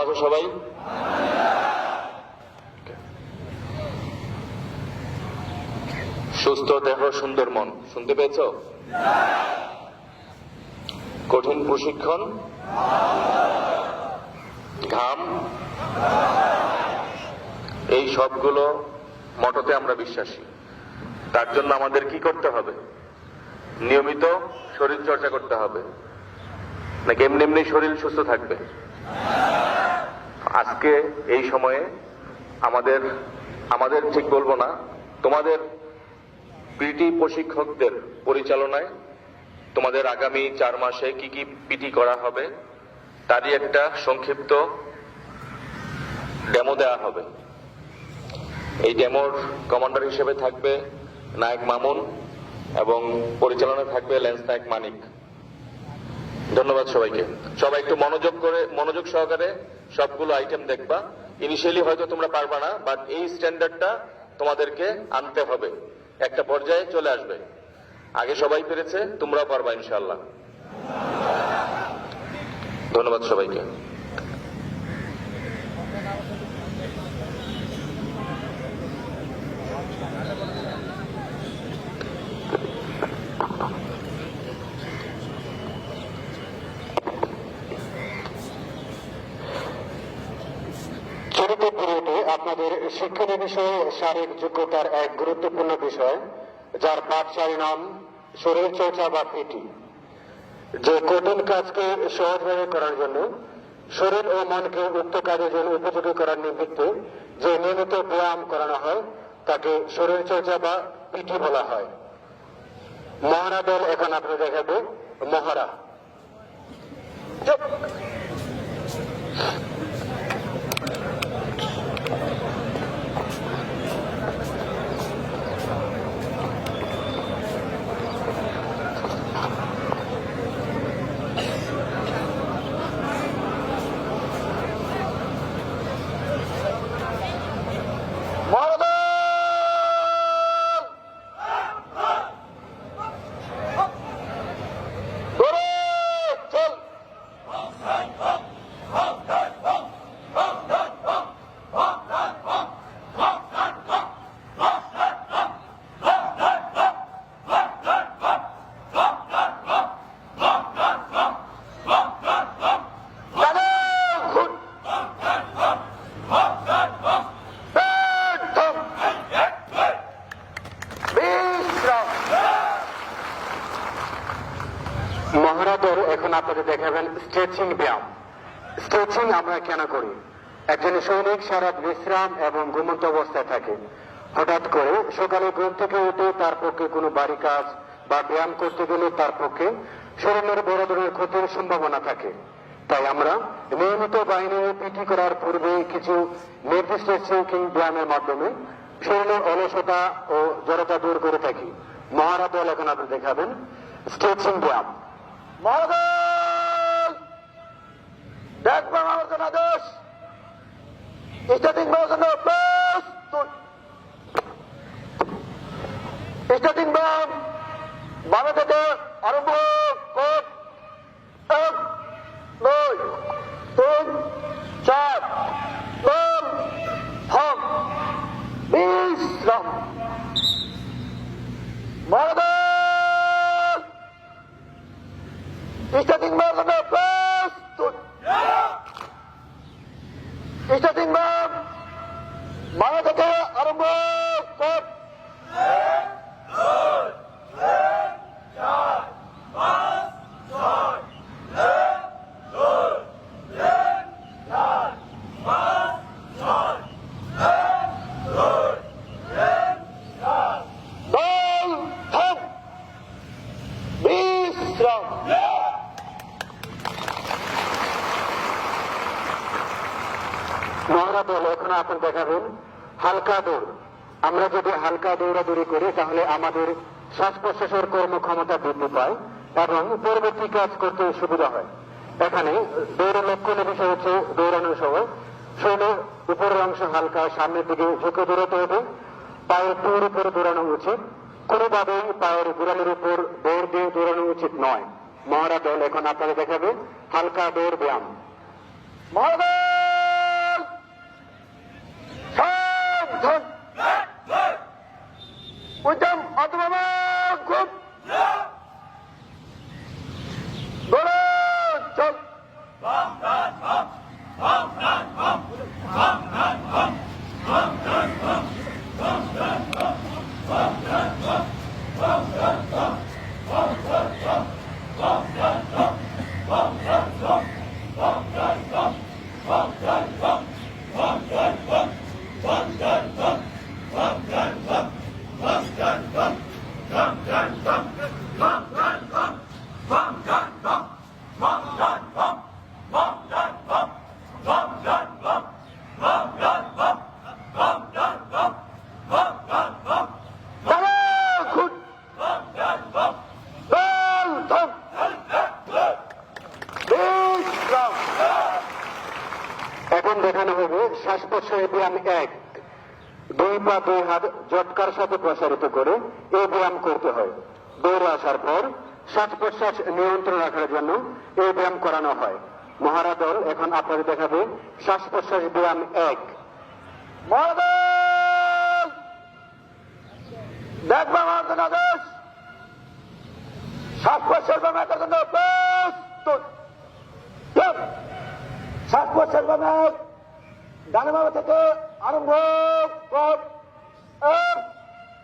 আছো সবাই। সুস্থ দেহ, সুন্দর মন। শুনতে পেয়েছ? কঠিন প্রশিক্ষণ। ঘাম। এই সবগুলো মঠতে আমরা বিশ্বাসী। তার জন্য আমাদের কি করতে হবে? নিয়মিত শরীর চর্চা করতে হবে। নাকি এমনি এমনি শরীর সুস্থ থাকবে? আজকে এই সময়ে আমাদের আমাদের ঠিক বলব না, তোমাদের পিটি প্রশিক্ষকদের পরিচালনায় তোমাদের আগামী চার মাসে কি কি পিটি করা হবে, তারই একটা সংক্ষিপ্ত ডেমো দেওয়া হবে। এই ডেমোর কমান্ডার হিসেবে থাকবে নায়ক মামুন এবং পরিচালনা থাকবে লেন্স নায়ক মানিক। ধন্যবাদ সবাইকে। সবাই একটু মনোযোগ করে, মনোযোগ সহকারে সবগুলো আইটেম দেখবা। ইনিশিয়ালি হয়তো তোমরা পারবা না বাট এই স্ট্যান্ডার্ডটা তোমাদেরকে আনতে হবে। একটা পর্যায়ে চলে আসবে। আগে সবাই পেরেছে, তোমরাও পারবা ইনশাল্লাহ ধন্যবাদ সবাইকে। আপনাদের শিক্ষণ বিষয়ে, শারীরিক যোগ্যতার এক গুরুত্বপূর্ণ বিষয়, যার পাঠশালী নাম শরীর চর্চা বা পিটি। যে কঠিন কাজকে সহজভাবে করার জন্য শরীর ও মনকে উক্ত কাজের জন্য উপযোগী করার নিমিত্তে যে নিয়মিত ব্যায়াম করানো হয়, তাকে শরীর চর্চা বা পিটি বলা হয় মহারা দল এখন আপনি দেখাবে মহারা চুপ মহারাদর এখন আপনাদের দেখাবেন স্ট্রেচিং ব্যায়াম স্ট্রেচিং আমরা কেন করি একজন সৈনিক সারা বিশ্রাম এবং ঘুমন্ত অবস্থায় থাকে। হঠাৎ করে সকালে ঘুম থেকে উঠে তার পক্ষে কোনো বাড়ি কাজ বা ব্যায়াম করতে গেলে তার পক্ষে শরীরের বড় ধরনের ক্ষতির সম্ভাবনা থাকে। তাই আমরা নিয়মিত বাহিনী পিটি করার পূর্বে কিছু নির্দিষ্ট স্ট্রেচিং ব্যায়ামের মাধ্যমে শরীরের অলসতা ও জড়তা দূর করে থাকি। মহারাদল এখন আপনি দেখাবেন স্ট্রেচিং ব্যায়াম। মহাদল দেখবেন আমার জন্য প্রস্তুত স্টার্টিং বাম বামে থেকে আরম্ভ কর। এক দুই তিন চার বাম থাম বিশ্রাম মহাদল স্টার্টিং বার জন্য প্রস্তুত স্টার্টিং বার বাংলা থেকে আরম্ভ কর দল থাম বিশ্রাম মহারা দল, এখন আপনি দেখাবেন, হালকা দৌড়। আমরা যদি হালকা দৌড়াদৌড়ি করি, তাহলে আমাদের শ্বাস প্রশ্বাসের কর্মক্ষমতা বৃদ্ধি পায় এবং পরবর্তী কাজ করতে সুবিধা হয়। এখানে দৌড়ের লক্ষণের বিষয় হচ্ছে দৌড়ানোর সময় শরীরের উপরের অংশ হালকা, সামনের দিকে ঝুঁকে দৌড়াতে হবে। পায়ের টুর উপরে দৌড়ানো উচিত। কোনোভাবেই পায়ের গোড়ালির উপর দৌড় দিয়ে দৌড়ানো উচিত নয়। মহারা দল, এখন আপনাদের দেখাবে হালকা দৌড় ব্যায়াম। মহারা এখন দেখানো হবে শ্বাস প্রশ্বাসের ব্যায়াম এক দুই পা দুই হাত জটকার সাথে প্রসারিত করে এই ব্যায়াম করতে হয় দৌড়ে আসার পর শ্বাস প্রশ্বাস নিয়ন্ত্রণ রাখার জন্য এই ব্যায়াম করানো হয়। মহারা দল এখন আপনাদের দেখাবে শ্বাস প্রশ্বাস ব্যায়াম এক দেখবা আদেশ শ্বাস প্রশ্বাস থেকে আরম্ভ এক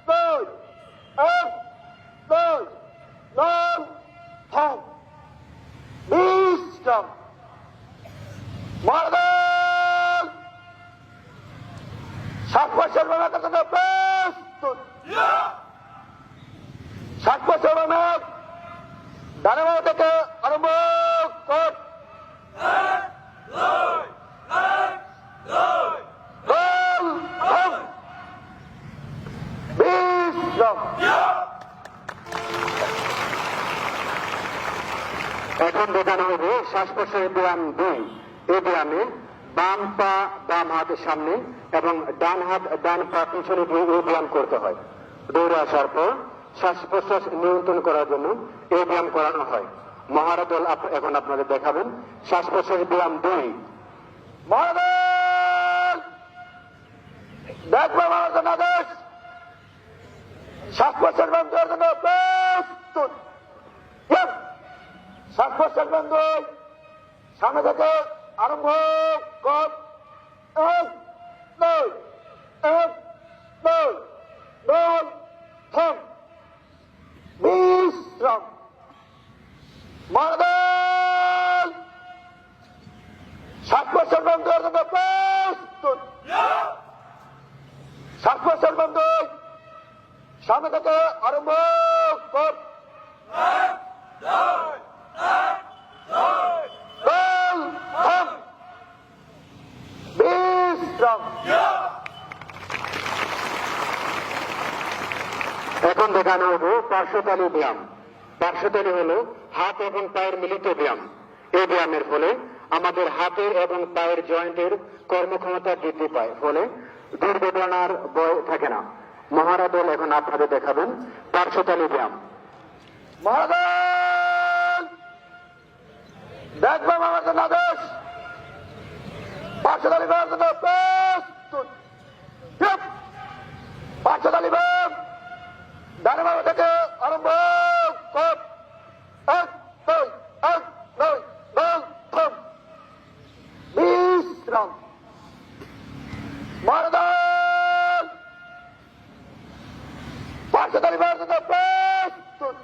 দুই এক দুই নয় থাম বিশ্রাম মারদান সাত বছর বাবা কত প্রস্তুত সাত বছর বাবা ডানে বাবা থেকে আরম্ভ কর গোল থাম বিশ্রাম এখন দেখানো হবে শ্বাস প্রশ্বাসের ব্যায়াম দুই এই ব্যায়ামে বাম পা বাম হাত সামনে এবং ডান হাত, ডান পা পিছনে দিয়ে এই ব্যায়াম করতে হয়। দৌড়ে আসার পর শ্বাস প্রশ্বাস নিয়ন্ত্রণ করার জন্য এই ব্যায়াম করানো হয়। মহারা দল আপ- এখন আপনাদের দেখাবেন। শ্বাস প্রশ্বাস ব্যায়াম দুই। সামনে থেকে আরম্ভ কর। দুই এক দুই দুই থাম বিশ্রাম শ্বাস প্রশ্বাস বন্ধ করার জন্য প্রস্তুত প্রশ্বাস সামনে থেকে আরম্ভ কর গোল থাম বিশ্রাম এখন দেখানো হবে পার্শ্বতালী ব্যায়াম। পার্শ্বতালী হলো হাত এবং পায়ের মিলিত ব্যায়াম। এই ব্যায়ামের ফলে আমাদের হাতের এবং পায়ের জয়েন্টের কর্মক্ষমতা বৃদ্ধি পায়। ফলে দুর্ঘটনার ভয় থাকে না। মহারা দল এখন আপনাদের দেখাবেন পার্শ্বতালী ব্যায়াম। আদেশ পার্শ্বতালী ব্যায়াম পার্শ্বতালী ব্যায়াম! ডানে বাবা থেকে আরম্ভ কর এক দুই এক দুই গোল থাম বিশ্রাম মারদান পার্শ্বতালী ব্যায়াম জন্য প্রস্তুত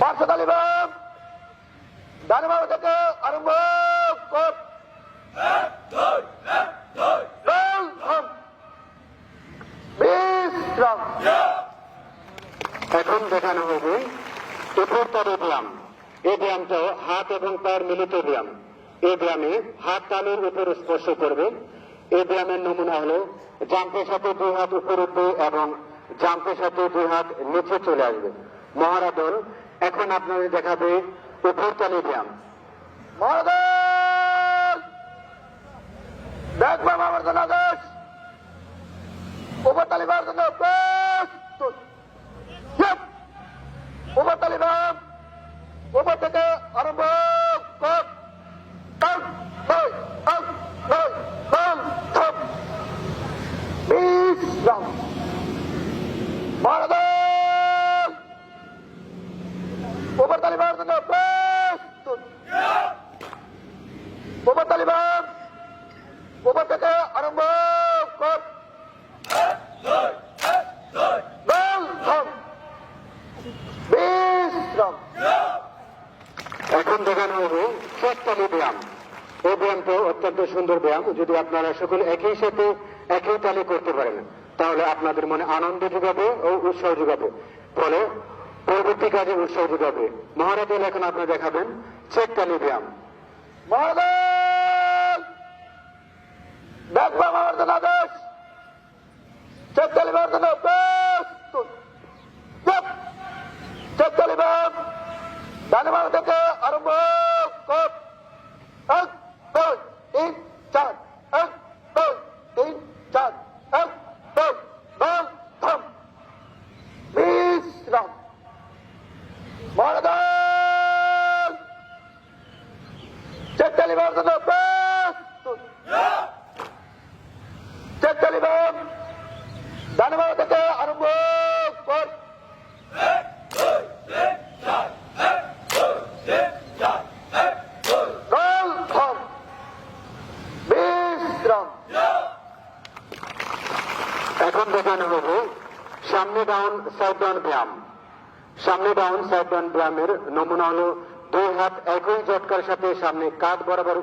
পার্শ্বতালী ব্যায়াম ডানে বাবা থেকে আরম্ভ কর গোল থাম বিশ্রাম এখন দেখানো হবে উপরতর ব্যায়াম এই ব্যায়ামটা হাত এবং পায়ের মিলিত ব্যায়াম। এই ব্যায়ামে হাত তালুর উপর স্পর্শ করবে। এই ব্যায়ামের নমুনা হলো জাম্পের সাথে দুই হাত উপর উঠবে এবং জাম্পের সাথে দুই হাত নিচে চলে আসবে। মহারা দল এখন আপনাদের দেখাবে উপরতলি ব্যায়াম। মহারাজ! দেখবে আমার আদেশ উপর তালিবান জন্য প্রস্তুত Yes! উপর তালিবান উপর থেকে আরম্ভ কর এক, দুই, এক, দুই, তিন, থাম। বিশ্রাম মহারাজ উপর তালিবান জন্য প্রস্তুত তালিবান উপর থেকে আরম্ভ কর গোল থম বিশ্রাম এখন দেখানো হবে শেষতলি ব্যায়াম এই ব্যায়ামটা অত্যন্ত সুন্দর ব্যায়াম যদি আপনারা সকলে একই সাথে একই তালে করতে পারেন। তাহলে আপনাদের মনে আনন্দ যোগাবে ও উৎসাহ যোগাবে। ফলে পরবর্তী কাজে উৎসাহ যোগাবে। মহারাজের এখন আপনারা দেখাবেন চেক তালি ব্যায়াম। মহারাজ! মহারাজ মহারাজ আরম্ভ কর এক, দুই, তিন চার এক দুই তিন চার এক দুই নয় থাম বিশ্রাম মহারাজ চেক তালিবার জন্য প্রস্তুত চেক তালিবান ডানবার আরম্ভ কর। একই জটকার সাথে সামনে কাঁধ বরাবর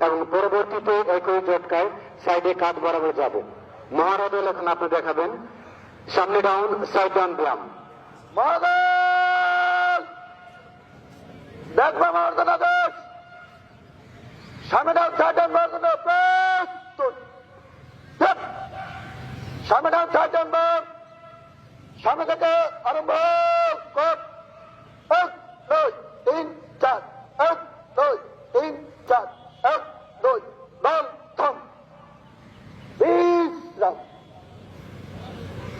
এবং পরবর্তীতে একই জটকায় সাইডে কাঁধ বরাবর যাবে। মহারাজের এখন আপনি দেখাবেন। সামনে ডাউন সাইড ডাউন ব্যায়াম সামনে থেকে আরম্ভ কর এক দুই তিন চার এক দুই তিন চার এক দুই নয় থম বিশ্রাম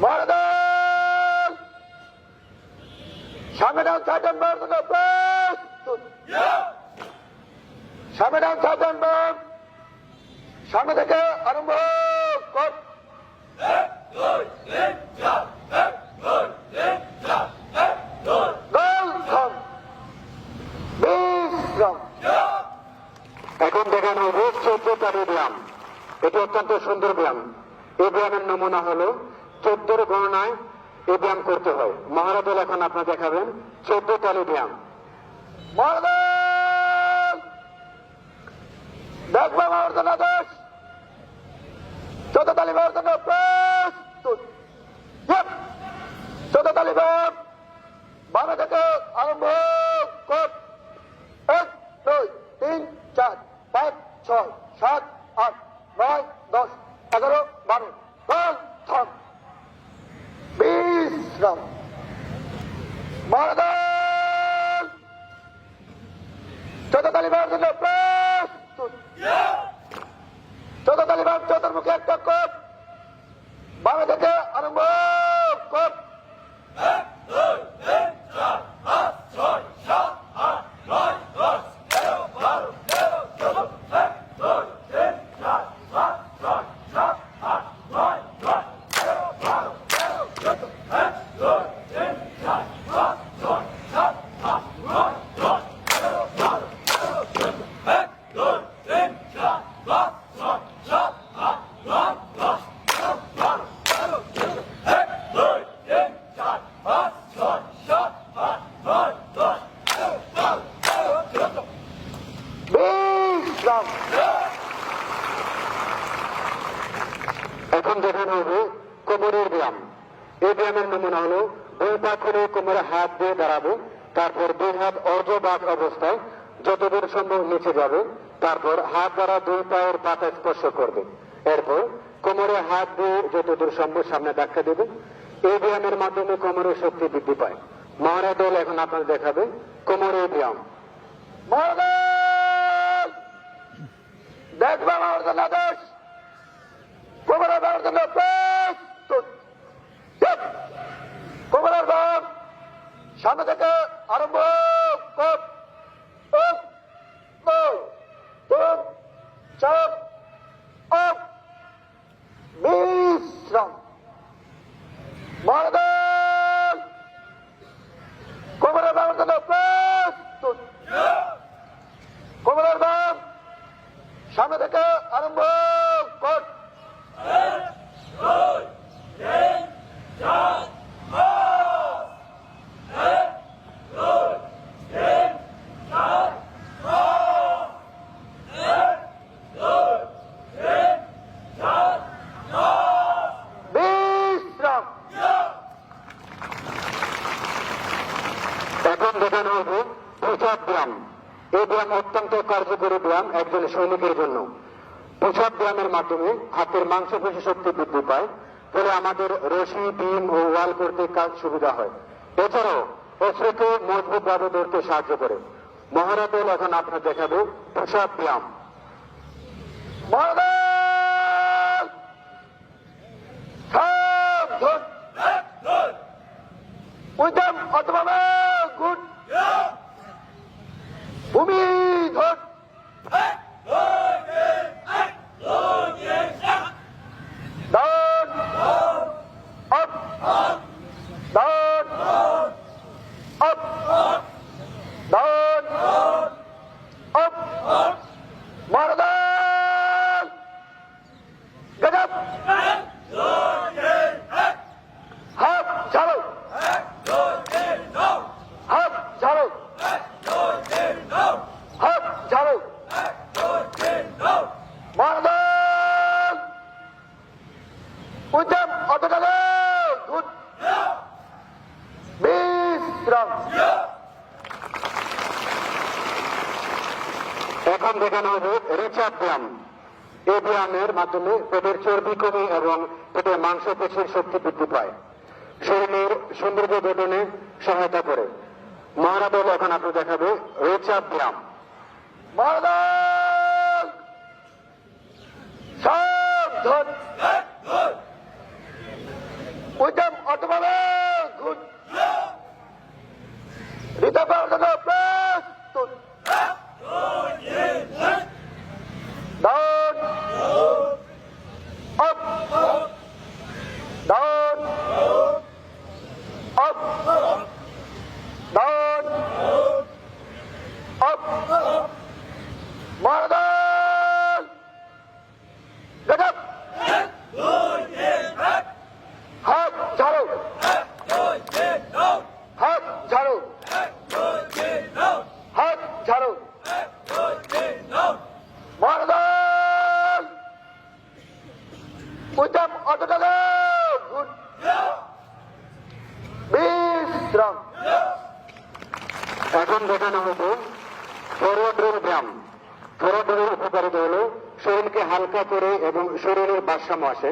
মহারাজ সামনে ডাউন সাইডন বার প্রস্তুত সামনে ডাউন সাইডন বার সামনে থেকে আরম্ভ কর গোল থম বিশ্রাম এখন দেখানো তারি ব্যায়াম এটি অত্যন্ত সুন্দর ব্যায়াম এই ব্যায়ামের নমুনা হলো চোদ্দোর গণনায় এই ব্যায়াম করতে হয়। মহারাজের এখন আপনার দেখাবেন। চোদ্দ তালি ব্যায়াম আরম্ভ কর এক, দুই, তিন, চার, পাঁচ ছয়, সাত, আট, নয়, দশ, এগারো, বারো ছয়। বিশ্রাম মহারাজ চোদ্দ তালিবার জন্য প্রস্তুত চোদ্দ তালিবার চতুর্মুখী একটা কর বামে থেকে আরম্ভ কর বিশ্রাম এখন দেখানো হবে কোমরের ব্যায়াম এই ব্যায়ামের নমুনা হলো দুই পা করে কোমরে হাত দিয়ে দাঁড়াবে তারপর দুই হাত অর্ধবাক অবস্থায় যতদূর সম্ভব নিচে যাবে তারপর হাত দ্বারা দুই পায়ের পাতা স্পর্শ করবে। এরপর কোমরে হাত দিয়ে যতদূর সম্ভব সামনে ধাক্কা দেবে। এই ব্যায়ামের মাধ্যমে কোমরের শক্তি বৃদ্ধি পায়। মহারাজ দল এখন আপনাদের দেখাবে কোমরের ব্যায়াম সামনে থেকে আরম্ভ কর এক দুই তিন চার আট বিশ্রাম মহারাজ কোমরের ব্যায়ামের জন্য প্রস্তুত কোমরের ব্যায়াম সামনে থেকে আরম্ভ কর বিশ্রাম এখন দেখানো হবে প্রসাদ ব্যায়াম এই ব্যায়াম অত্যন্ত কার্যকরী ব্যায়াম একজন সৈনিকের জন্য। প্রসাদ ব্যায়ামের মাধ্যমে হাতের মাংসপেশি শক্তি বৃদ্ধি পায়, ফলে আমাদের রশি, ডিম ও ওয়াল করতে কাজ সুবিধা হয়। এছাড়াও, অস্ত্রকে মজবুত ভাবে ধরতে সাহায্য করে। মহারাতেল এখন আপনার দেখাবে প্রসাদ ব্যায়াম উদ্যম অথবা গুড ভূমি ধর দান আপ দান আপ দান আপ মারদান গজব হাত ছাড়ো হাত ছাড়ো হাত ছাড়ো মারদান উদ্যম অতটালে গুড বিশ্রাম এখন দেখানো হবে রিচার্ড ব্যায়াম এই ব্যায়ামের মাধ্যমে পেটের চর্বি কমে এবং পেটের মাংস পেশির শক্তি বৃদ্ধি পায়। শরীরের সৌন্দর্য গঠনে সহায়তা করে। মহারাদল, এখন আপনি দেখাবে রিচার্ড ব্যায়াম। উদ্যম অথবা গুড প্রস্তুত Down. Down. Up. Down. Up. Maradan. Get up. হাত ঝাড়ো হাত ঝাড়ো হাত ঝাড়ো মহারাজ উদ্যম অতটালে গুড বিশ্রাম এখন দেখানো হতো ফরওয়ার্ডের ব্যায়াম ফরওয়ার্ডের উপকারিতা হলো শরীরকে হালকা করে এবং শরীরের ভারসাম্য আসে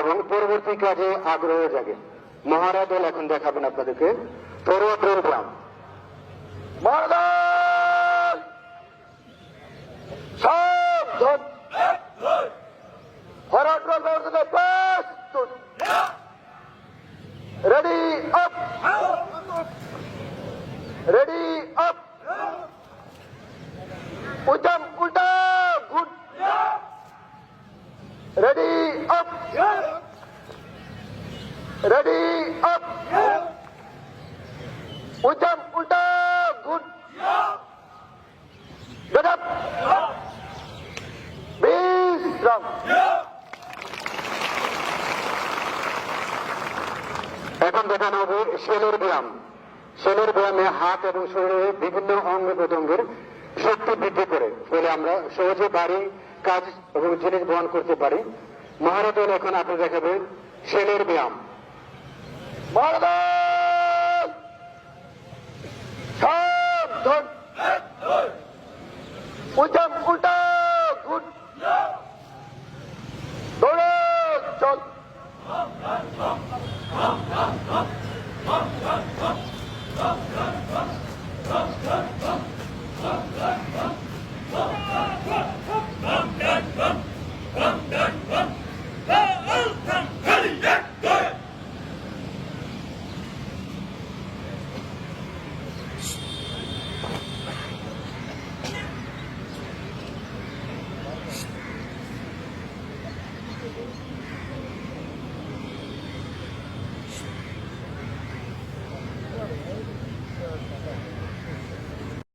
এবং পরবর্তী কাজে আগ্রহ জাগে। মহারাজল এখন দেখাবেন আপনাদেরকে। মহারাজ! ব্যবস্থা প্রস্তুত। রেডি আপ রেডি আপ উদ্যম উল্টা গুড রেডি আপ রেডি আপ উদ্যম উল্টা গুড আপ বিশ্রাম এখন দেখানো হবে শেলের ব্যায়াম শেলের ব্যায়ামে হাত এবং শরীরের বিভিন্ন অঙ্গ প্রত্যঙ্গের শক্তি বৃদ্ধি করে। ফলে আমরা সহজে বাড়ি কাজ এবং জিনিস বহন করতে পারি। মহারাজন এখন আপনি দেখাবে সেলের ব্যায়াম। উদ্যম উল্টা গুড দৌড় চল Come, come, come, come, come, come, come, come, come, come.